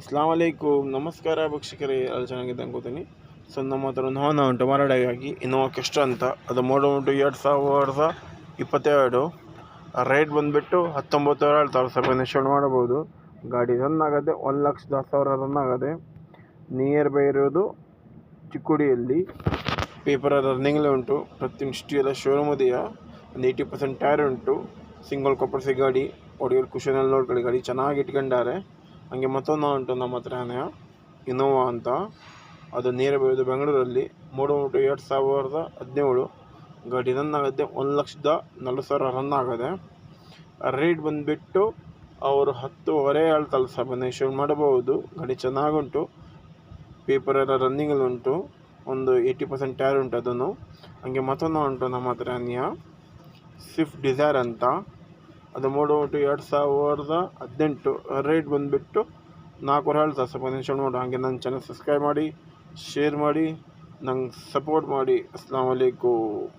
ಅಸ್ಲಾಂ ಅಲೈಕುಮ್ ನಮಸ್ಕಾರ ಭಕ್ಷಕರೇ ಎಲ್ಲ ಚೆನ್ನಾಗಿದೆ ಅನ್ಕೋತೀನಿ ಸೊ, ನಮ್ಮ ಹತ್ರ ಒಂದು ಹೋನ ಉಂಟು. ಮಾರಾಟಗಾಗಿ ಇನ್ನೋವಾ ಕೆಷ್ಟ ಅಂತ. ಅದು ಮೋಡ ಉಂಟು ಎರಡು ಸಾವಿರದ ಇಪ್ಪತ್ತೆರಡು. ರೇಟ್ ಬಂದುಬಿಟ್ಟು ಹತ್ತೊಂಬತ್ತು ಸಾವಿರ ಹೇಳ್ತಾರೆ ಸ್ವಲ್ಪ ನೆಕ್ಸ್ಟ್ ಮಾಡಬಹುದು. ಗಾಡಿ ರನ್ ಆಗದೆ ಒಂದು ಲಕ್ಷದ ಹತ್ತು ಸಾವಿರ ರನ್ ಆಗದೆ ನಿಯರ್ ಬೈ ಇರೋದು ಚಿಕ್ಕುಡಿಯಲ್ಲಿ. ಪೇಪರ್ ರನ್ನಿಂಗಲ್ಲೇ ಉಂಟು. ಪ್ರತಿ ಸ್ಟೀ ಎಲ್ಲ ಶೋರೂಮ್ ಇದೆಯಾ ಒಂದು ಏಯ್ಟಿ ಪರ್ಸೆಂಟ್ ಟೈರ್ ಉಂಟು. ಸಿಂಗಲ್ ಕೊಪ್ಪರ್ಸಿ ಗಾಡಿ. ಒಡೆಯರ್ ಕುಶನಲ್ಲಿ ನೋಡ್ಕೊಳ್ಳಿ. ಗಾಡಿ ಚೆನ್ನಾಗಿ ಇಟ್ಕೊಂಡಾರೆ. ಹಂಗೆ ಮತ್ತೊಂದು ಉಂಟು ನಮ್ಮ ಹತ್ರನೇ ಇನೋವಾ ಅಂತ. ಅದು ನೇರ ಬೀಳೋದು ಬೆಂಗಳೂರಲ್ಲಿ ಮೂರು ಮೂಟು ಎರಡು ಸಾವಿರದ ಹದಿನೇಳು ಗಾಡಿ ರನ್ ಆಗುತ್ತೆ ಒಂದು ಲಕ್ಷದ ನಲ್ವತ್ತು ಸಾವಿರ ರನ್ ಆಗಿದೆ. ರೇಟ್ ಬಂದುಬಿಟ್ಟು ಅವರು ಹತ್ತುವರೆ ಹೇಳ್ತಾರೆ ಸ್ವಲ್ಪ ಶೂರ್ ಮಾಡಬಹುದು. ಗಾಡಿ ಚೆನ್ನಾಗುಂಟು ಪೇಪರ್ ಎಲ್ಲ ರನ್ನಿಂಗಲ್ಲಿ ಉಂಟು. ಒಂದು ಏಯ್ಟಿ ಪರ್ಸೆಂಟ್ ಟೈರ್ ಉಂಟು ಅದನ್ನು. ಹಂಗೆ ಮತ್ತೊಂದು ಉಂಟು ನಮ್ಮ ಹತ್ರ ಅನ್ಯ ಸ್ವಿಫ್ಟ್ ಡಿಸೈರ್ ಅಂತ. ಅದು ಮೂಡು ಒಟ್ಟು ಎರಡು ಸಾವಿರದ ಹದಿನೆಂಟು ರೇಟ್ ಬಂದುಬಿಟ್ಟು ನಾಲ್ಕೂವರೆ ಹೇಳ್ತಾರೆ ಸ್ವಲ್ಪ ನಿಮಿಷ ನೋಡು, ಹಾಗೆ ನನ್ನ ಚಾನಲ್ ಸಬ್ಸ್ಕ್ರೈಬ್ ಮಾಡಿ ಶೇರ್ ಮಾಡಿ, ನಂಗೆ ಸಪೋರ್ಟ್ ಮಾಡಿ. ಅಸ್ಲಾಂ ವಲೈಕುಮ್